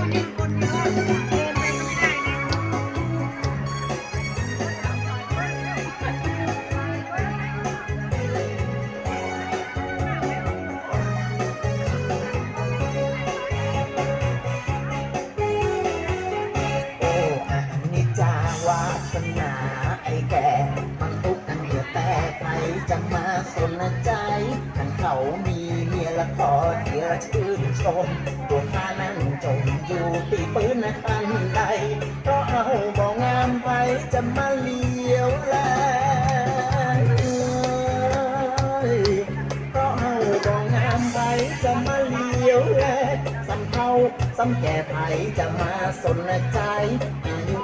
โอ้อานิจาวาสนาไอ้แก่มันทุกันเหลือแต่ใครจะมาสนใจทั้งเขามีเมียละขอเดียวชื่นชม อยู่ตีปืนนะคันใด เพราะเอาบ่งามไปจะมาเลี้ยวแลเพราะเอาบ่งามไปจะมาเลี้ยวแลสำเขาสำแก่ไผจะมาสนใจอายุ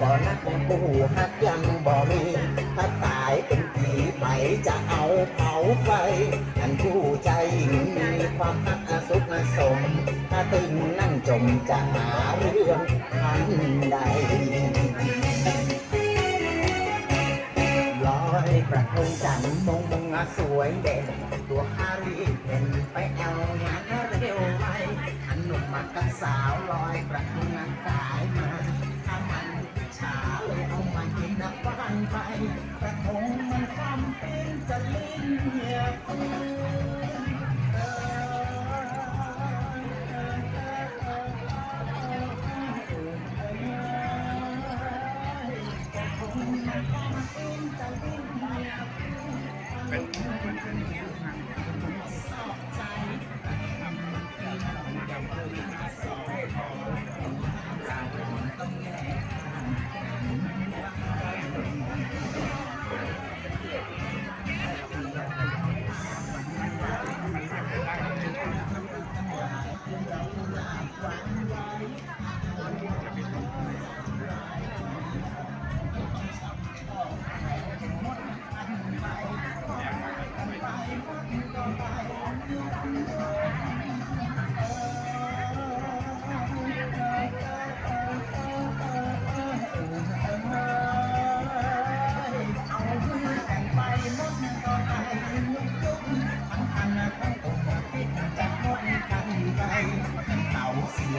ก่อนนักกูหักยังบ่มีถ้าตายเป็น งนั่งจมจะหาเรื่องทันใดลอยกระทงจันทร์มงมงสวยเด่น ตัวฮารีเป็นไปเอางานเร็วไปอันหนุ่มมากับสาวลอยกระทงงานกายมาถ้ามันช้าเลยเอามากินน้ำฟันไปกระทง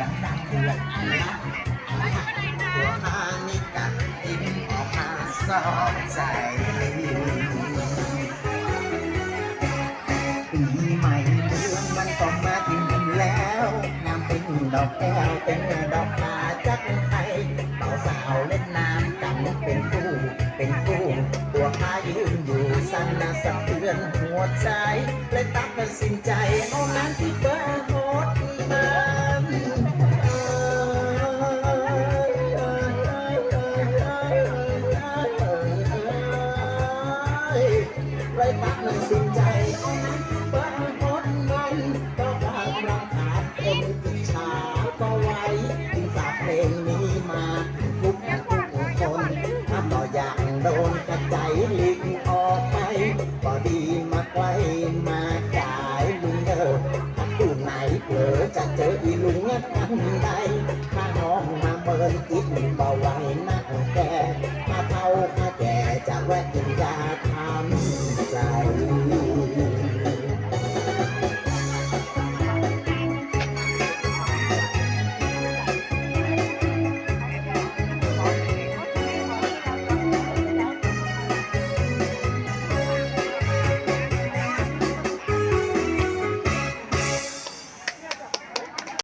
ยงดังเดือนนะตัวพานิกะอิ่มออกมาสอบใจปีใหม่เมืองมันก็มาถึงแล้วงามเป็นดอกแก้วเป็นดอกนาจักไทยเต่าสาวเล่นน้ำกันเป็นคู่เป็นคู่ตัวข้ายืนอยู่สั่นสะเทือนหัวใจเลยตัดสินใจเอานั้นที่เบ เลยตัดสินใจเอานั้นเบอร์โฮดมันก็กำลังขาดคนที่ชาก็ไว้จึงฝากเพลงนี้มาทุกทุกคนถ้าต่ออย่ากโดนกระใจหลีกออกไปก็ดีมาไกลมาจ่ายลุงเด้อถ้าตู้ไหนเผลอจะเจออีลุงกันใดถ้าน้องมาเมินกินบ่ไหวนักแก